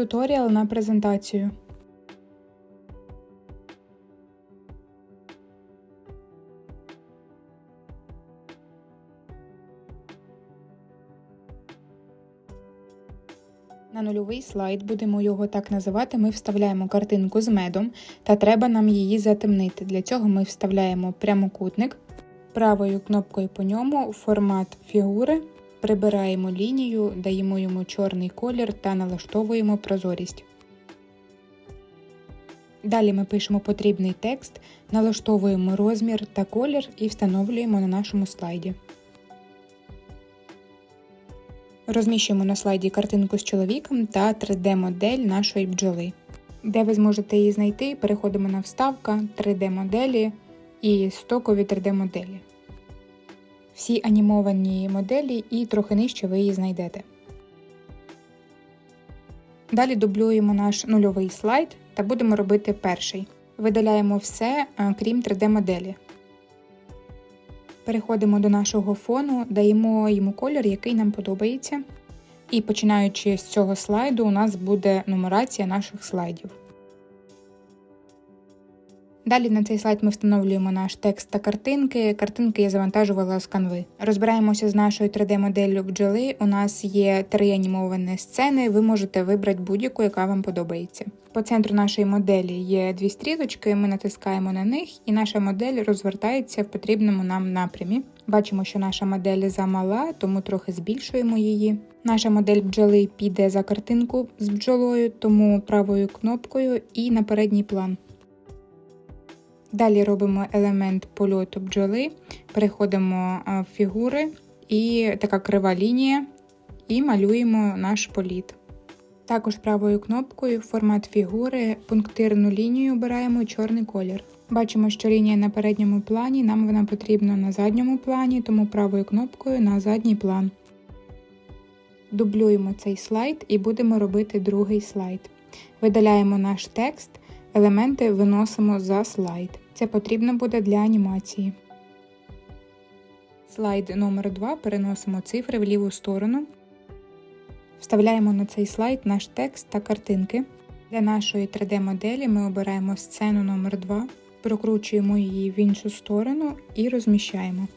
Туторіал на презентацію. На нульовий слайд, будемо його так називати, ми вставляємо картинку з медом, та треба нам її затемнити. Для цього ми вставляємо прямокутник, правою кнопкою по ньому формат фігури, прибираємо лінію, даємо йому чорний колір та налаштовуємо прозорість. Далі ми пишемо потрібний текст, налаштовуємо розмір та колір і встановлюємо на нашому слайді. Розміщуємо на слайді картинку з чоловіком та 3D-модель нашої бджоли. Де ви зможете її знайти, переходимо на вставка, 3D-моделі і стокові 3D-моделі. Всі анімовані моделі і трохи нижче ви її знайдете. Далі дублюємо наш нульовий слайд та будемо робити перший. Видаляємо все, крім 3D-моделі. Переходимо до нашого фону, даємо йому колір, який нам подобається. І починаючи з цього слайду, у нас буде нумерація наших слайдів. Далі на цей слайд ми встановлюємо наш текст та картинки. Картинки я завантажувала з канви. Розбираємося з нашою 3D-моделлю бджоли. У нас є три анімовані сцени. Ви можете вибрати будь-яку, яка вам подобається. По центру нашої моделі є дві стрілочки, ми натискаємо на них, і наша модель розвертається в потрібному нам напрямі. Бачимо, що наша модель замала, тому трохи збільшуємо її. Наша модель бджоли піде за картинку з бджолою, тому правою кнопкою і на передній план. Далі робимо елемент польоту бджоли, переходимо в фігури і така крива лінія, і малюємо наш політ. Також правою кнопкою формат фігури, пунктирну лінію обираємо чорний колір. Бачимо, що лінія на передньому плані, нам вона потрібна на задньому плані, тому правою кнопкою на задній план. Дублюємо цей слайд і будемо робити другий слайд. Видаляємо наш текст, елементи виносимо за слайд. Це потрібно буде для анімації. Слайд номер 2 переносимо цифри в ліву сторону. Вставляємо на цей слайд наш текст та картинки. Для нашої 3D-моделі ми обираємо сцену номер 2 прокручуємо її в іншу сторону і розміщаємо.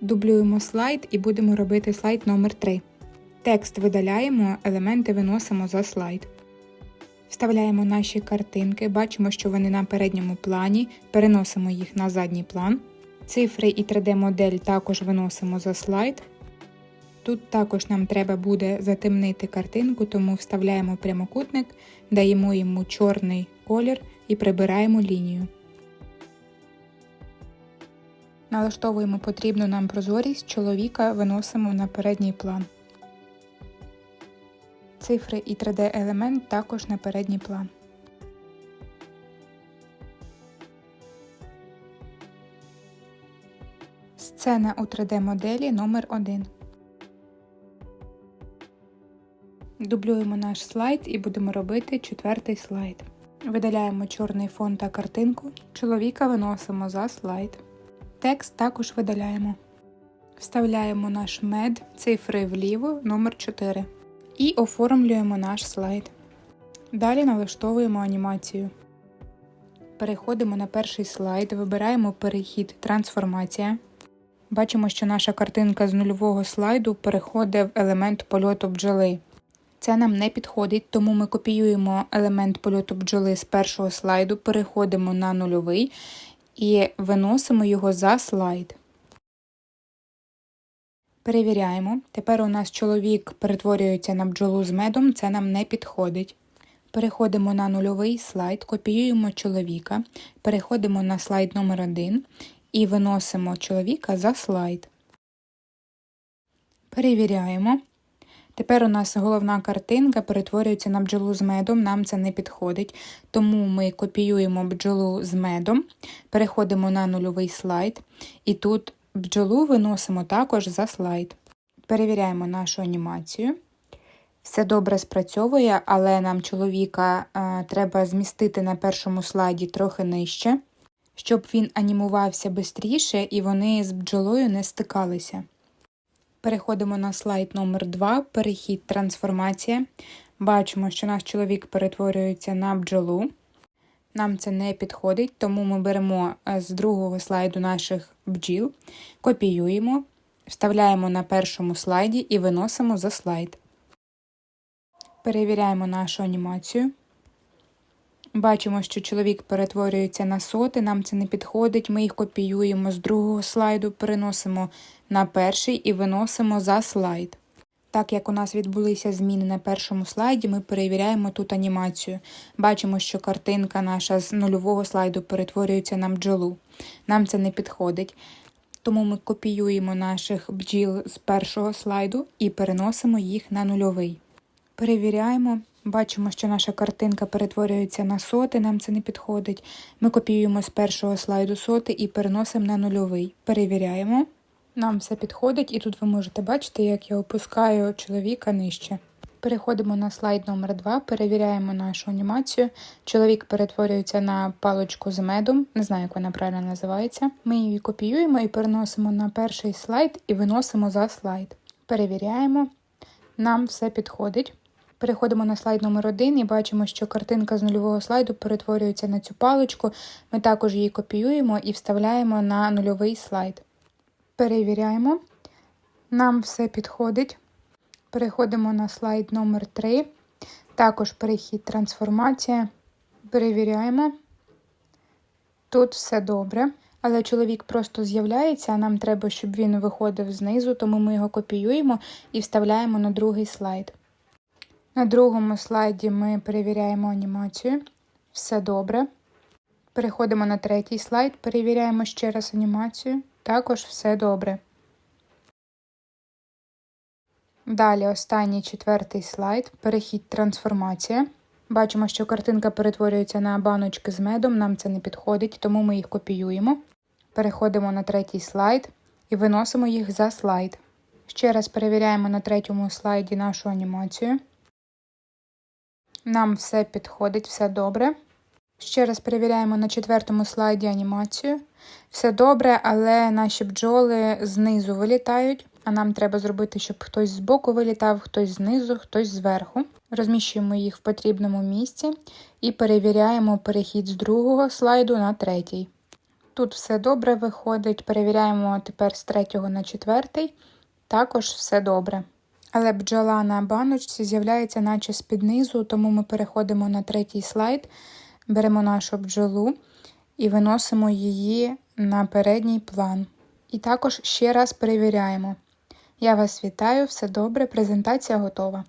Дублюємо слайд і будемо робити слайд номер 3 Текст видаляємо, елементи виносимо за слайд. Вставляємо наші картинки, бачимо, що вони на передньому плані, переносимо їх на задній план. Цифри і 3D-модель також виносимо за слайд. Тут також нам треба буде затемнити картинку, тому вставляємо прямокутник, даємо йому чорний колір і прибираємо лінію. Налаштовуємо потрібну нам прозорість, чоловіка виносимо на передній план. Цифри і 3D-елемент також на передній план. Сцена у 3D-моделі номер 1 Дублюємо наш слайд і будемо робити четвертий слайд. Видаляємо чорний фон та картинку. Чоловіка виносимо за слайд. Текст також видаляємо. Вставляємо наш мед, цифри вліво, номер 4 і оформлюємо наш слайд. Далі налаштовуємо анімацію. Переходимо на перший слайд, вибираємо перехід Трансформація. Бачимо, що наша картинка з нульового слайду переходить в елемент польоту бджоли. Це нам не підходить, тому ми копіюємо елемент польоту бджоли з першого слайду, переходимо на нульовий і виносимо його за слайд. Перевіряємо. Тепер у нас чоловік перетворюється на бджолу з медом, це нам не підходить. Переходимо на нульовий слайд, копіюємо чоловіка, переходимо на слайд номер 1 і виносимо чоловіка за слайд. Перевіряємо. Тепер у нас головна картинка перетворюється на бджолу з медом, нам це не підходить, тому ми копіюємо бджолу з медом, переходимо на нульовий слайд, і тут бджолу виносимо також за слайд. Перевіряємо нашу анімацію. Все добре спрацьовує, але нам чоловіка а, треба змістити на першому слайді трохи нижче, щоб він анімувався швидше і вони з бджолою не стикалися. Переходимо на слайд номер 2 перехід трансформація. Бачимо, що наш чоловік перетворюється на бджолу. Нам це не підходить, тому ми беремо е, з другого слайду наших бджіл, копіюємо, вставляємо на першому слайді і виносимо за слайд. Перевіряємо нашу анімацію. Бачимо, що чоловік перетворюється на соти, нам це не підходить. Ми їх копіюємо з другого слайду, переносимо на перший і виносимо за слайд. Так як у нас відбулися зміни на першому слайді, ми перевіряємо тут анімацію. Бачимо, що картинка наша з нульового слайду перетворюється на бджолу. Нам це не підходить. Тому ми копіюємо наших бджіл з першого слайду і переносимо їх на нульовий. Перевіряємо. Бачимо, що наша картинка перетворюється на соти, нам це не підходить. Ми копіюємо з першого слайду соти і переносимо на нульовий. Перевіряємо. Нам все підходить, і тут ви можете бачити, як я опускаю чоловіка нижче. Переходимо на слайд номер 2 перевіряємо нашу анімацію. Чоловік перетворюється на паличку з медом, не знаю, як вона правильно називається. Ми її копіюємо і переносимо на перший слайд і виносимо за слайд. Перевіряємо. Нам все підходить. Переходимо на слайд номер 1 і бачимо, що картинка з нульового слайду перетворюється на цю паличку. Ми також її копіюємо і вставляємо на нульовий слайд. Перевіряємо. Нам все підходить. Переходимо на слайд номер 3 Також перехід трансформація. Перевіряємо. Тут все добре. Але чоловік просто з'являється, а нам треба, щоб він виходив знизу, тому ми його копіюємо і вставляємо на другий слайд. На другому слайді ми перевіряємо анімацію. Все добре. Переходимо на третій слайд, перевіряємо ще раз анімацію. Також все добре. Далі останній четвертий слайд. Перехід трансформація. Бачимо, що картинка перетворюється на баночки з медом, нам це не підходить, тому ми їх копіюємо. Переходимо на третій слайд і виносимо їх за слайд. Ще раз перевіряємо на третьому слайді нашу анімацію. Нам все підходить, все добре. Ще раз перевіряємо на четвертому слайді анімацію. Все добре, але наші бджоли знизу вилітають, а нам треба зробити, щоб хтось збоку вилітав, хтось знизу, хтось зверху. Розміщуємо їх в потрібному місці і перевіряємо перехід з другого слайду на третій. Тут все добре виходить. Перевіряємо тепер з третього на четвертий. Також все добре. Але бджола на баночці з'являється наче з-під низу, тому ми переходимо на третій слайд, беремо нашу бджолу і виносимо її на передній план. І також ще раз перевіряємо. Я вас вітаю, все добре, презентація готова.